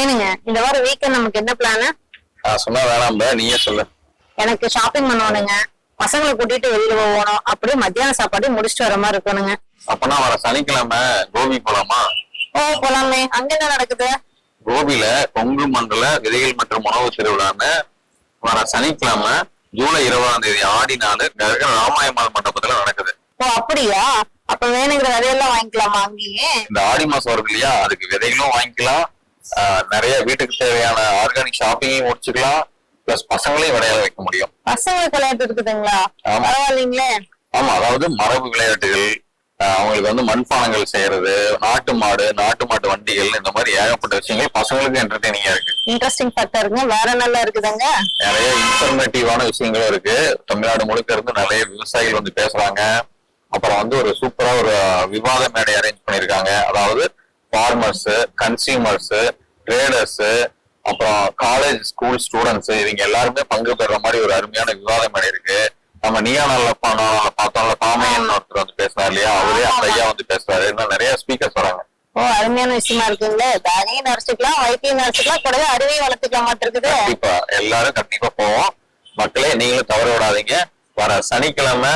ஏனுங்க இந்த வாரம் வீக்கெண்ட் நமக்கு என்ன பிளான் நான் சொன்னா வேணாம் நீயே சொல்லு. எனக்கு ஷாப்பிங் பண்ணணுங்க பசங்களை கூட்டிட்டு வெளியில போகணும். அப்படியே மத்தியான சாப்பாடு முடிச்சிட்டு வர மாதிரி இருக்கணுங்க. அப்பனா வர சனிக்கிழமை கோபி போலாமா? ஓ போலாமே. அங்க என்ன நடக்குது? கோபியில கொங்கு மண்டல விதைகள் மற்றும் உணவு திருவிழான்னு வர சனிக்கிழமை ஜூலை இருபதாம் தேதி ஆடி நாள் ராமாயமால் மண்டபத்துல நடக்குது. ஓ அப்படியா? அப்ப வேணுங்கிற விதையெல்லாம் வாங்கிக்கலாமா அங்கேயே? இந்த ஆடி மாசம் வருது இல்லையா? அதுக்கு விதைகளும் வாங்கிக்கலாம். நிறைய வீட்டுக்கு தேவையான ஆர்கானிக் ஷாப்பிங்கையும் முடிச்சுக்கலாம். பிளஸ் பசங்களையும் விளையாட வைக்க முடியும். பசங்களுக்கு விளையாட்டு இருக்குதுங்களா. பரவாயில்லைங்களே. ஆமா அதாவது மரபு விளையாட்டுகள் அவங்களுக்கு வந்து மண்பானங்கள் செய்யறது நாட்டு மாடு நாட்டு மாட்டு வண்டிகள் இந்த மாதிரி ஏகப்பட்ட விஷயங்கள் பசங்களுக்கு என்டர்டெய்னிங்கா இருக்கு. இன்ட்ரெஸ்டிங் ஃபேக்டருங்க வேற நல்லா இருக்குதுங்க? நிறைய இன்ஃபர்மேட்டிவான விஷயங்களும் இருக்கு. தமிழ்நாடு முழுக்க இருந்து நிறைய விவசாயிகள் வந்து பேசுறாங்க. அப்புறம் வந்து ஒரு சூப்பரா ஒரு விவாத மேடை அரேஞ்ச் பண்ணிருக்காங்க அதாவது ஃபார்மர்ஸ் கன்சியூமர்ஸ் ட்ரேடர்ஸ் அப்புறம் காலேஜ் ஸ்கூல் ஸ்டூடெண்ட்ஸ் இவங்க எல்லாருமே பங்கு பெற மாதிரி ஒரு அருமையான விவாத மேடை இருக்கு நம்ம நீயா நல்ல பார்த்தோம்ல பாமையன் ஒருத்தர் வந்து பேசுறாரு இல்லையா? அவரே அந்த ஐயா வந்து பேசுறாரு. இன்னும் நிறைய ஸ்பீக்கர்ஸ் வராங்க. ஓ அருமையான விஷயமா இருக்குங்களே. பேகையும் நரைச்சிக்கலாம் வயிற்றையும் நரைச்சிக்கலாம் கூடவே அருவியும் வளர்த்துக்கலாம் இருக்குது கண்டிப்பா. எல்லாரும் கண்டிப்பா போவோம். மக்களே நீங்களும் தவற விடாதீங்க. வர சனிக்கிழமை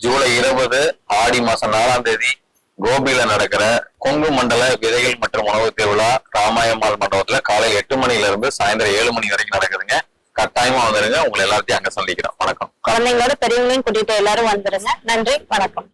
ஜூலை இருபது ஆடி மாசம் நாலாம் தேதி கோபியில நடக்கிற கொங்கு மண்டல விதைகள் மற்றும் உணவு திருவிழா ராமாயம்மாள் மண்டபத்துல காலையில் எட்டு மணில இருந்து சாயந்தரம் ஏழு மணி வரைக்கும் நடக்குதுங்க. கட்டாயமா வந்துருங்க. உங்களை எல்லாத்தையும் அங்க சந்திக்கிறோம். வணக்கம். குழந்தைங்களோட பெரியவங்களையும் கூட்டிட்டு எல்லாரும் வந்துருங்க. நன்றி. வணக்கம்.